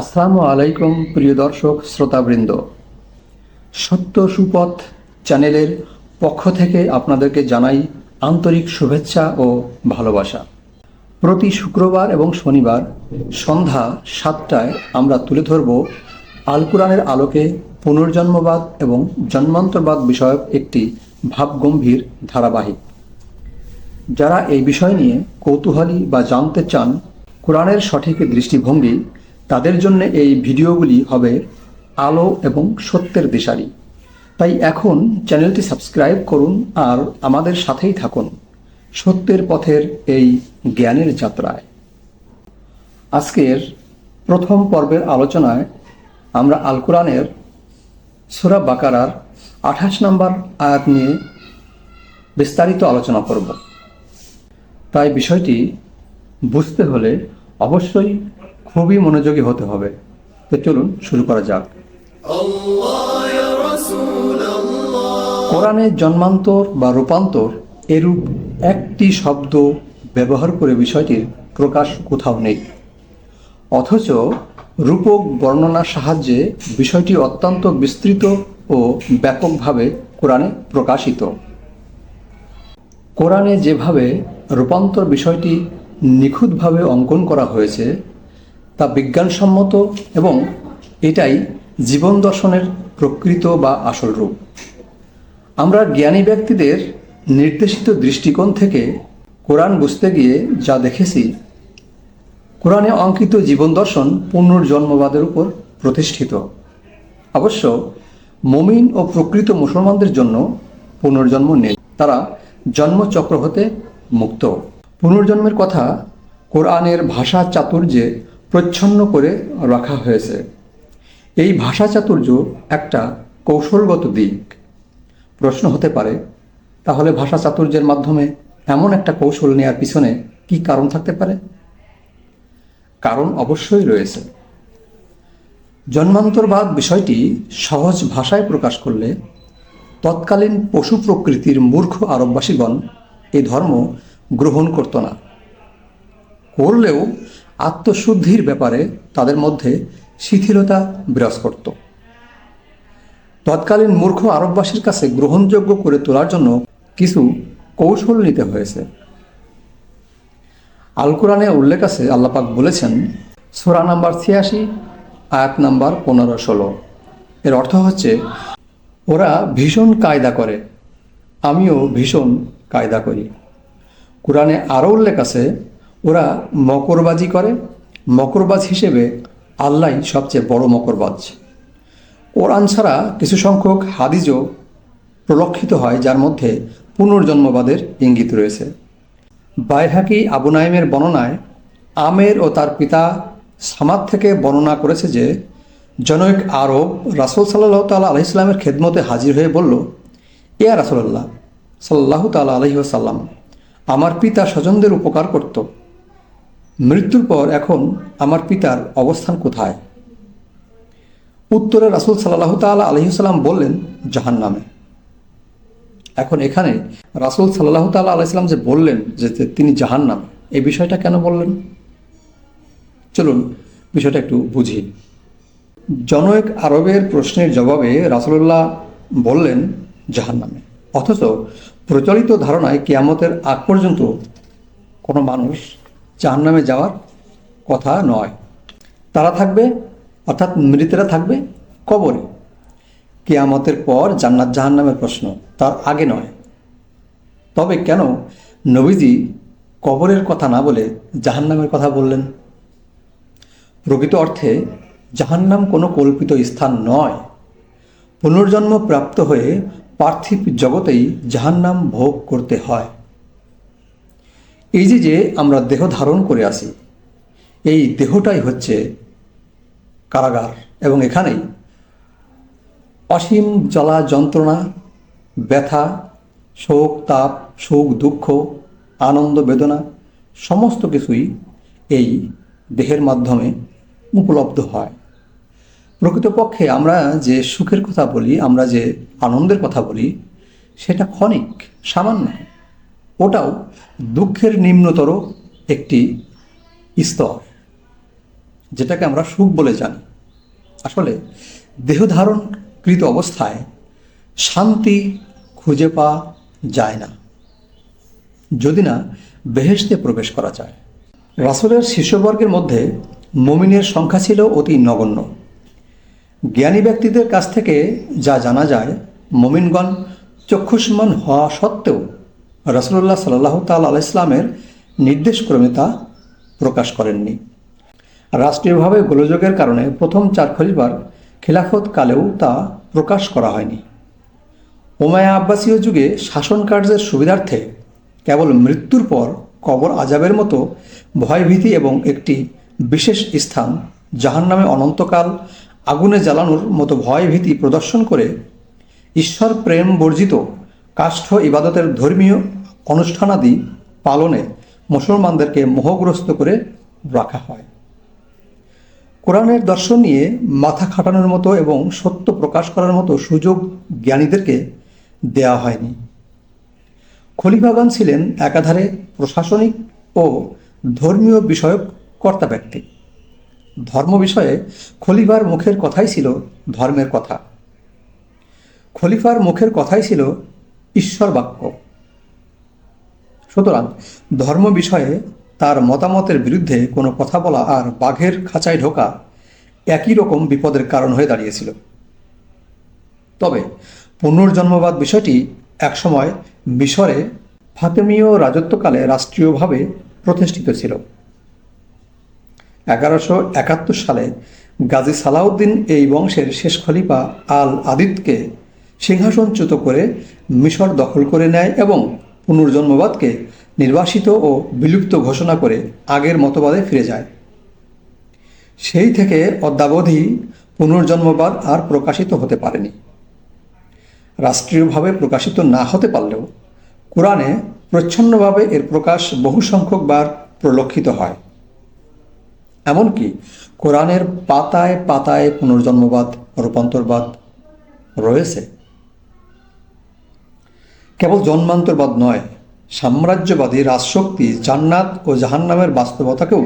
আসসালামু আলাইকুম, প্রিয় দর্শক, শ্রোতাবৃন্দ। সত্য সুপথ চ্যানেলের পক্ষ থেকে আপনাদেরকে জানাই আন্তরিক শুভেচ্ছা ও ভালোবাসা। প্রতি শুক্রবার এবং শনিবার সন্ধ্যা সাতটায় আমরা তুলে ধরব আল কোরআনের আলোকে পুনর্জন্মবাদ এবং জন্মান্তরবাদ বিষয়ক একটি ভাবগম্ভীর ধারাবাহিক। যারা এই বিষয় নিয়ে কৌতূহলী বা জানতে চান কোরআনের সঠিক দৃষ্টিভঙ্গি, তাদের জন্য এই ভিডিওগুলি হবে আলো এবং সত্যের দিশারি। তাই এখন চ্যানেলটি সাবস্ক্রাইব করুন আর আমাদের সাথেই থাকুন সত্যের পথের এই জ্ঞানের যাত্রায়। আজকের প্রথম পর্বের আলোচনায় আমরা আল কোরআনের সুরা বাকারার আঠাশ নম্বর আয়াত নিয়ে বিস্তারিত আলোচনা করব। তাই বিষয়টি বুঝতে হলে অবশ্যই খুবই মনোযোগী হতে হবে। তো চলুন শুরু করা যাক। কোরআনে জন্মান্তর বা রূপান্তর এরূপ একটি শব্দ ব্যবহার করে বিষয়টির প্রকাশ কোথাও নেই। অথচ রূপক বর্ণনার সাহায্যে বিষয়টি অত্যন্ত বিস্তৃত ও ব্যাপকভাবে কোরআনে প্রকাশিত। কোরআনে যেভাবে রূপান্তর বিষয়টি নিখুঁতভাবে অঙ্কন করা হয়েছে, তা বিজ্ঞানসম্মত এবং এটাই জীবন দর্শনের প্রকৃত বা আসল রূপ। আমরা জ্ঞানী ব্যক্তিদের নির্দেশিত দৃষ্টিকোণ থেকে কোরআন বুঝতে গিয়ে যা দেখেছি, কোরআনে অঙ্কিত জীবন দর্শন পুনর্জন্মবাদের উপর প্রতিষ্ঠিত। অবশ্য মমিন ও প্রকৃত মুসলমানদের জন্য পুনর্জন্ম নেই। তারা জন্মচক্র হতে মুক্ত। পুনর্জন্মের কথা কোরআনের ভাষা চাতুর্যে প্রচ্ছন্ন করে রাখা হয়েছে। এই ভাষা চাতুর্য একটা কৌশলগত দিক। প্রশ্ন হতে পারে, তাহলে ভাষা চাতুর্যের মাধ্যমে এমন একটা কৌশল নেওয়ার পিছনে কি কারণ থাকতে পারে? কারণ অবশ্যই রয়েছে। জন্মান্তরবাদ বিষয়টি সহজ ভাষায় প্রকাশ করলে তৎকালীন পশু প্রকৃতির মূর্খ আরববাসীগণ এই ধর্ম গ্রহণ করত না। করলেও আত্মশুদ্ধির ব্যাপারে তাদের মধ্যে শিথিলতা বিরাজ করত। তৎকালীন মূর্খ আরববাসীর কাছে গ্রহণযোগ্য করে তোলার জন্য কিছু কৌশল নিতে হয়েছে। আল কোরআনে উল্লেখ আছে আল্লাপাক বলেছেন, সোরা নাম্বার ছিয়াশি, আয়াত নাম্বার পনেরো ষোলো। এর অর্থ হচ্ছে, ওরা ভীষণ কায়দা করে। আমিও ভীষণ কায়দা করি। কোরআনে আরও উল্লেখ আছে, ওরা মকরবাজি করে। মকরবাজ হিসেবে আল্লাহ সবচেয়ে বড় মকরবাজ। কোরআন ছাড়া কিছু সংখ্যক হাদিজও প্রলক্ষিত হয়, যার মধ্যে পুনর্জন্মবাদের ইঙ্গিত রয়েছে। বাইহাকি আবু নাইমের বর্ণনায় আমের ও তার পিতা সামাদ থেকে বর্ণনা করেছে যে, জনৈক আরব রাসুল সাল্লাহ তাল্লাহ আলহ ইসলামের খেদমতে হাজির হয়ে বলল, ইয়া রাসুল্লাহ সাল্লাহ তাল্লাহ আলহি সাল্লাম আমার পিতা স্বজনদের উপকার করত। মৃত্যুর পর এখন আমার পিতার অবস্থান কোথায়? উত্তরে রাসুল সাল্লাহ তাল্লাহ আলহিসাল্লাম বললেন জাহান নামে এখন এখানে রাসুল সাল্লাহ তাল্লাহ আলাইসাল্লাম যে বললেন যে তিনি জাহান নাম এই বিষয়টা কেন বললেন? চলুন বিষয়টা একটু বুঝি। জনৈক আরবের প্রশ্নের জবাবে রাসুল্লাহ বললেন জাহান নামে অথচ প্রচলিত ধারণায় কিয়ামতের আগ পর্যন্ত কোনো মানুষ জাহান নামে যাওয়ার কথা নয়। তারা থাকবে, অর্থাৎ মৃতেরা থাকবে কবরে। কেয়ামতের পর জান্নাত জাহান জাহান্নামের প্রশ্ন, তার আগে নয়। তবে কেন নবীজি কবরের কথা না বলে জাহান্নামের কথা বললেন? প্রকৃত অর্থে জাহান্নাম কোনো কল্পিত স্থান নয়। পুনর্জন্ম প্রাপ্ত হয়ে পার্থিব জগতেই জাহান্নাম ভোগ করতে হয়। এই যে যে আমরা দেহ ধারণ করে আসি, এই দেহটাই হচ্ছে কারাগার এবং এখানেই অসীম জ্বালা যন্ত্রণা, ব্যথা, শোক, তাপ, সুখ, দুঃখ, আনন্দ, বেদনা, সমস্ত কিছুই এই দেহের মাধ্যমে উপলব্ধ হয়। প্রকৃতপক্ষে আমরা যে সুখের কথা বলি, আমরা যে আনন্দের কথা বলি, সেটা ক্ষণিক, সামান্য। ওটাও দুঃখের নিম্নতর একটি স্তর, যেটাকে আমরা সুখ বলে জানি। আসলে দেহধারণকৃত অবস্থায় শান্তি খুঁজে পাওয়া যায় না, যদি না বেহেশতে প্রবেশ করা যায়। রাসুলের শিষ্যবর্গের মধ্যে মমিনের সংখ্যা ছিল অতি নগণ্য। জ্ঞানী ব্যক্তিদের কাছ থেকে যা জানা যায়, মমিনগণ চক্ষুষ্মান হওয়া সত্ত্বেও রসুল্লাহ সাল্লাহ তাল আলাইসলামের নির্দেশক্রমে তা প্রকাশ করেননি। রাষ্ট্রীয়ভাবে গোলযোগের কারণে প্রথম চার খলিফার খিলাফত কালেও তা প্রকাশ করা হয়নি। ওমায়া আব্বাসীয় যুগে শাসন কার্যের সুবিধার্থে কেবল মৃত্যুর পর কবর আজাবের মতো ভয়ভীতি এবং একটি বিশেষ স্থান জাহান নামে অনন্তকাল আগুনে জ্বালানোর মতো ভয় ভীতি প্রদর্শন করে ঈশ্বর প্রেম বর্জিত কাষ্ঠ ইবাদতের ধর্মীয় অনুষ্ঠানাদি পালনে মুসলমানদেরকে মোহগ্রস্ত করে রাখা হয়। কোরআনের দর্শন নিয়ে মাথা খাটানোর মতো এবং সত্য প্রকাশ করার মতো সুযোগ জ্ঞানীদেরকে দেয়া হয়নি। খলিফাগণ ছিলেন একাধারে প্রশাসনিক ও ধর্মীয় বিষয়ক কর্তা ব্যক্তি। ধর্ম বিষয়ে খলিফার মুখের কথাই ছিল ধর্মের কথা। খলিফার মুখের কথাই ছিল ঈশ্বর বাক্য সুতরাং ধর্ম বিষয়ে তার মতামতের বিরুদ্ধে কোনো কথা বলা আর বাঘের খাঁচায় ঢোকা একই রকম বিপদের কারণ হয়ে দাঁড়িয়েছিল। তবে পুনর্জন্মবাদ বিষয়টি একসময় মিশরে ফাতেমীয় রাজত্বকালে রাষ্ট্রীয়ভাবে প্রতিষ্ঠিত ছিল। এগারোশো একাত্তর সালে গাজী সালাউদ্দিন এই বংশের শেষ খলিফা আল আদিতকে সিংহাসনচ্যুত করে মিশর দখল করে নেয় এবং পুনর্জন্মবাদকে নির্বাসিত ও বিলুপ্ত ঘোষণা করে আগের মতবাদে ফিরে যায়। সেই থেকে অদ্যাবধি পুনর্জন্মবাদ আর প্রকাশিত হতে পারেনি। রাষ্ট্রীয়ভাবে প্রকাশিত না হতে পারলেও কোরআনে প্রচ্ছন্নভাবে এর প্রকাশ বহু সংখ্যকবার প্রলক্ষিত হয়। এমনকি কোরআনের পাতায় পাতায় পুনর্জন্মবাদ, রূপান্তরবাদ রয়েছে। কেবল জন্মান্তরবাদ নয়, সাম্রাজ্যবাদী রাজশক্তি জান্নাত ও জাহান্নামের বাস্তবতাকেও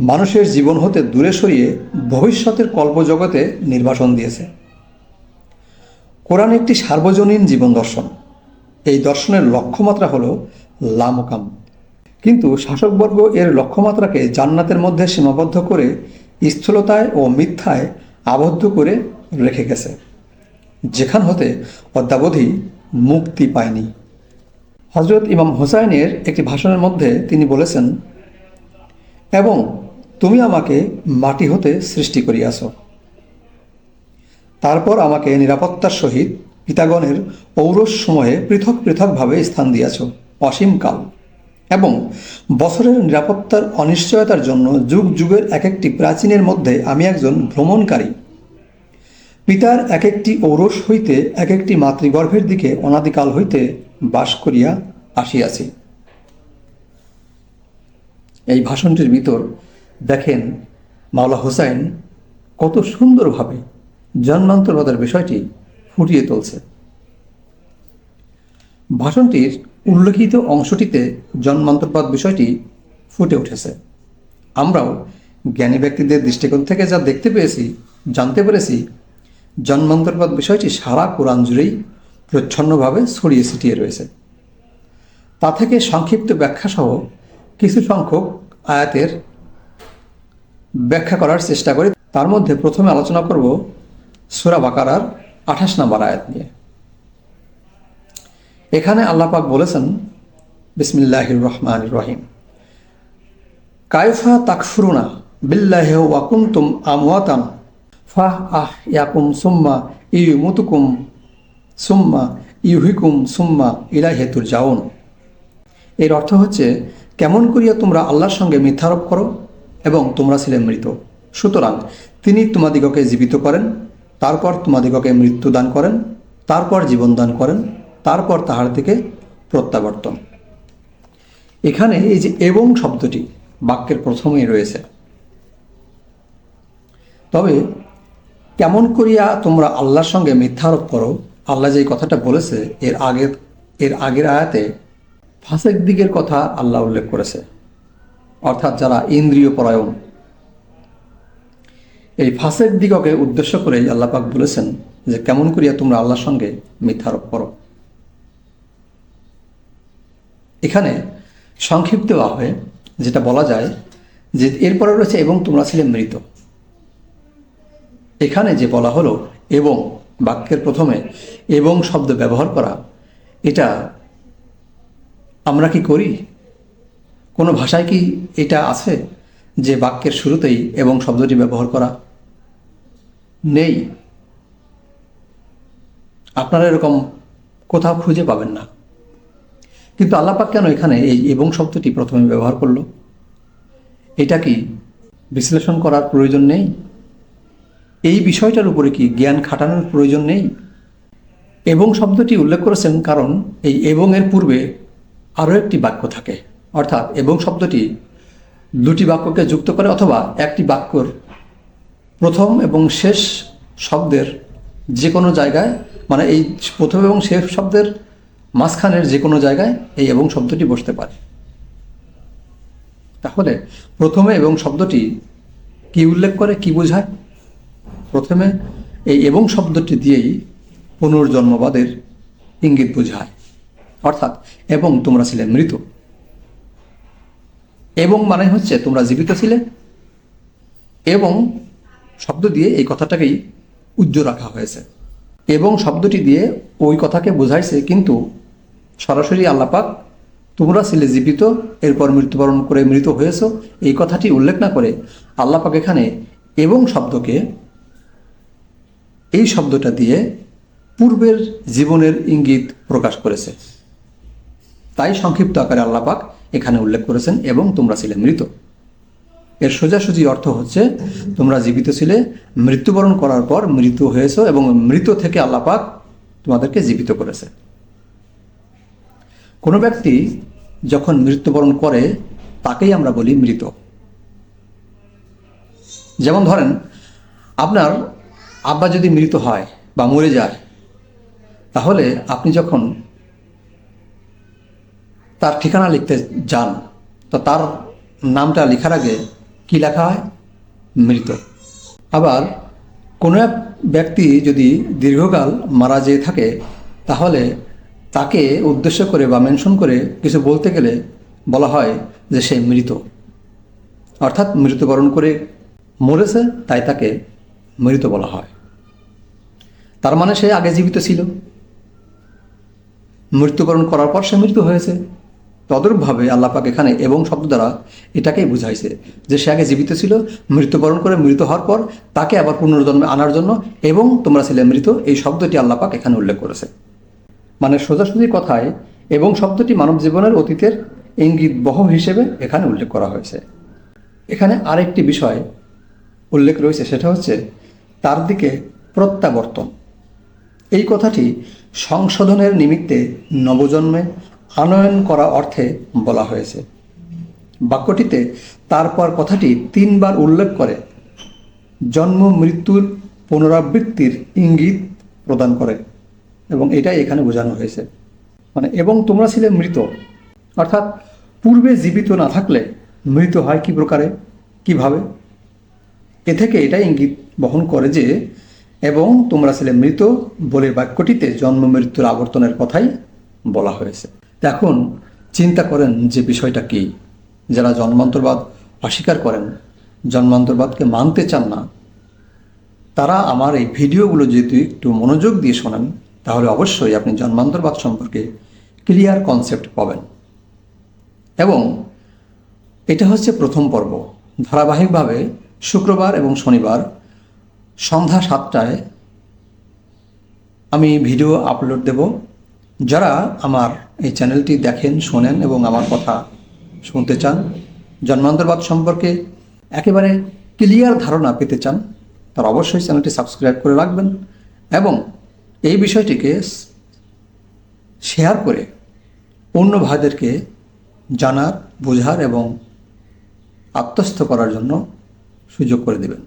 মানুষের জীবন হতে দূরে সরিয়ে ভবিষ্যতের কল্পজগতে নির্বাসন দিয়েছে। কোরআন একটি সার্বজনীন জীবন দর্শন। এই দর্শনের লক্ষ্যমাত্রা হল লামকাম। কিন্তু শাসকবর্গ এর লক্ষ্যমাত্রাকে জান্নাতের মধ্যে সীমাবদ্ধ করে স্থূলতায় ও মিথ্যায় আবদ্ধ করে রেখে গেছে। যেখান হতে অদ্যাবধি মুক্তি পায়নি। হজরত ইমাম হোসাইনের একটি ভাষণের মধ্যে তিনি বলেছেন, এবং তুমি আমাকে মাটি হতে সৃষ্টি করিয়াছ। তারপর আমাকে নিরাপত্তার সহিত পিতাগণের ঔরস সময়ে পৃথক পৃথকভাবে স্থান দিয়াছ। অসীমকাল এবং বছরের নিরাপত্তার অনিশ্চয়তার জন্য যুগ যুগের এক একটি প্রাচীনের মধ্যে আমি একজন ভ্রমণকারী। পিতার এক একটি ঔরস হইতে এক একটি মাতৃগর্ভের দিকে অনাদিকাল হইতে বাস করিয়া আসিয়াছি। এই ভাষণটির ভিতর দেখেন মাওলা হোসাইন কত সুন্দরভাবে জন্মান্তরবাদের বিষয়টি ফুটিয়ে তুলছে। ভাষণটির উল্লেখিত অংশটিতে জন্মান্তরবাদ বিষয়টি ফুটে উঠেছে। আমরাও জ্ঞানী ব্যক্তিদের দৃষ্টিকোণ থেকে যা দেখতে পেয়েছি, জানতে পেরেছি, জন্মান্তরবাদ বিষয়টি সারা কোরআন জুড়েই প্রচ্ছন্নভাবে ছড়িয়ে ছিটিয়ে রয়েছে। তা থেকে সংক্ষিপ্ত ব্যাখ্যাসহ কিছু সংখ্যক আয়াতের ব্যাখ্যা করার চেষ্টা করি। তার মধ্যে প্রথমে আলোচনা করব সুরা বাকারার আঠাশ নম্বর আয়াত নিয়ে। এখানে আল্লাপাক বলেছেন, বিসমিল্লাহির রহমান রহিম। কায়ফা তাকফুরুনা বিল্লাহ ওয়াকুন্তুম আমওয়াতান, ফাহ আহ ইয়াকুম সুম্মা ইউ মুতুকুম সুম্মা ইউহিকুম সুম্মা ইলাহেতুর যাউন এর অর্থ হচ্ছে, কেমন করিয়া তোমরা আল্লাহর সঙ্গে মিথ্যারোপ করো এবং তোমরা ছিলে মৃত। সুতরাং তিনি তোমাদিগকে জীবিত করেন, তারপর তোমাদিগকে মৃত্যু দান করেন, তারপর জীবন দান করেন তারপর তাহার দিকে প্রত্যাবর্তন। এখানে এই যে এবং শব্দটি বাক্যের প্রথমেই রয়েছে। তবে কেমন করিয়া তোমরা আল্লাহর সঙ্গে মিথ্যারোপ করো, আল্লাহ যে কথাটা বলেছে, এর আগের এর আগের আয়াতে ফাঁসেক দিকের কথা আল্লাহ উল্লেখ করেছে। অর্থাৎ যারা ইন্দ্রিয় পরায়ণ, এই ফাঁসের দিগকে উদ্দেশ্য করে আল্লাপাক বলেছেন যে কেমন করিয়া তোমরা আল্লাহর সঙ্গে মিথ্যারোপ করো। এখানে সংক্ষিপ্তভাবে যেটা বলা যায় যে এরপরে রয়েছে এবং তোমরা ছিলে মৃত। এখানে যে বলা হলো এবং বাক্যের প্রথমে এবং শব্দ ব্যবহার করা, এটা আমরা কি করি? কোনো ভাষায় কি এটা আছে যে বাক্যের শুরুতেই এবং শব্দটি ব্যবহার করা? নেই। আপনারা এরকম কোথাও খুঁজে পাবেন না। কিন্তু আল্লাপাক কেন এখানে এই এবং শব্দটি প্রথমে ব্যবহার করল? এটা কি বিশ্লেষণ করার প্রয়োজন নেই? এই বিষয়টার উপরে কি জ্ঞান খাটানোর প্রয়োজন নেই? এবং শব্দটি উল্লেখ করেছেন কারণ এই এবং এর পূর্বে আরও একটি বাক্য থাকে। অর্থাৎ এবং শব্দটি দুটি বাক্যকে যুক্ত করে অথবা একটি বাক্যর প্রথম এবং শেষ শব্দের যে কোনো জায়গায় মানে এই প্রথম এবং শেষ শব্দের মাঝখানের যে কোনো জায়গায় এই এবং শব্দটি বসতে পারে। তাহলে প্রথমে এবং শব্দটি কি উল্লেখ করে, কি বোঝায়? প্রথমে এই এবং শব্দটি দিয়েই পুনর্জন্মবাদের ইঙ্গিত বোঝায়। অর্থাৎ এবং তোমরা ছিলে মৃত। এবং মানে হচ্ছে তোমরা জীবিত ছিলে। এবং শব্দ দিয়ে এই কথাটাকেই উজ্জ্ব রাখা হয়েছে। এবং শব্দটি দিয়ে ওই কথাকে বোঝাইছে, কিন্তু সরাসরি আল্লাপাক, তোমরা ছিলে জীবিত, এরপর মৃত্যুবরণ করে মৃত হয়েছ। এই কথাটি উল্লেখ না করে আল্লাপাক এখানে এবং শব্দকে, এই শব্দটা দিয়ে পূর্বের জীবনের ইঙ্গিত প্রকাশ করেছে। তাই সংক্ষিপ্ত আকারে আল্লাপাক এখানে উল্লেখ করেছেন, এবং তোমরা ছিলে মৃত। এর সোজাসুজি অর্থ হচ্ছে, তোমরা জীবিত ছিলে, মৃত্যুবরণ করার পর মৃত্যু হয়েছ এবং মৃত থেকে আল্লাপাক তোমাদেরকে জীবিত করেছে। কোনো ব্যক্তি যখন মৃত্যুবরণ করে, তাকেই আমরা বলি মৃত। যেমন ধরেন, আপনার আব্বা যদি মৃত হয় বা মরে যায়, তাহলে আপনি যখন তার ঠিকানা লিখতে যান, তো তার নামটা লেখার আগে কি লেখা হয়? মৃত। আবার কোনো এক ব্যক্তি যদি দীর্ঘকাল মারা যেয়ে থাকে, তাহলে তাকে উদ্দেশ্য করে বা মেনশন করে কিছু বলতে গেলে বলা হয় যে সে মৃত। অর্থাৎ মৃত্যুবরণ করে মরেছে, তাই তাকে মৃত বলা হয়। তার মানে সে আগে জীবিত ছিল। মৃত্যুবরণ করার পর সে মৃত্যু হয়েছে। তদরূপভাবে আল্লাপাক এখানে এবং শব্দ দ্বারা এটাকেই বুঝাইছে যে সে আগে জীবিত ছিল, মৃত্যুবরণ করে মৃত হওয়ার পর তাকে আবার পুনর্জন্মে আনার জন্য এবং তোমরা ছিলে মৃত, এই শব্দটি আল্লাপাক এখানে উল্লেখ করেছে। মানে সোজাসুজি কথায় এবং শব্দটি মানব জীবনের অতীতের ইঙ্গিত বহ হিসেবে এখানে উল্লেখ করা হয়েছে। এখানে আরেকটি বিষয় উল্লেখ রয়েছে, সেটা হচ্ছে তার দিকে প্রত্যাবর্তন। এই কথাটি সংশোধনের নিমিত্তে নবজন্মে আনয়ন করা অর্থে বলা হয়েছে। বাক্যটিতে তারপর কথাটি তিনবার উল্লেখ করে জন্ম, মৃত্যুর পুনরাবৃত্তির ইঙ্গিত প্রদান করে এবং এটাই এখানে বোঝানো হয়েছে। মানে এবং তোমরা ছিলে মৃত। অর্থাৎ পূর্বে জীবিত না থাকলে মৃত হয় কি প্রকারে? কীভাবে? এ থেকে এটাই ইঙ্গিত বহন করে যে, এবং তোমরা ছিলে মৃত বলে বাক্যটিতে জন্ম, মৃত্যুর আবর্তনের কথাই বলা হয়েছে। এখন চিন্তা করেন যে বিষয়টা কি? যারা জন্মান্তরবাদ অস্বীকার করেন, জন্মান্তরবাদকে মানতে চান না, তারা আমার এই ভিডিওগুলো যদি একটু মনোযোগ দিয়ে শোনেন, তাহলে অবশ্যই আপনি জন্মান্তরবাদ সম্পর্কে ক্লিয়ার কনসেপ্ট পাবেন। এবং এটা হচ্ছে প্রথম পর্ব। ধারাবাহিকভাবে শুক্রবার এবং শনিবার সন্ধ্যা সাতটায় আমি ভিডিও আপলোড দেব। যারা আমার এই চ্যানেলটি দেখেন, শোনেন এবং আমার কথা শুনতে চান, জন্মান্তরবাদ সম্পর্কে একেবারে ক্লিয়ার ধারণা পেতে চান, তারা অবশ্যই চ্যানেলটি সাবস্ক্রাইব করে রাখবেন এবং এই বিষয়টিকে শেয়ার করে অন্য ভাইদেরকে জানার, বোঝার এবং আত্মস্থ করার জন্য সুযোগ করে দেবেন।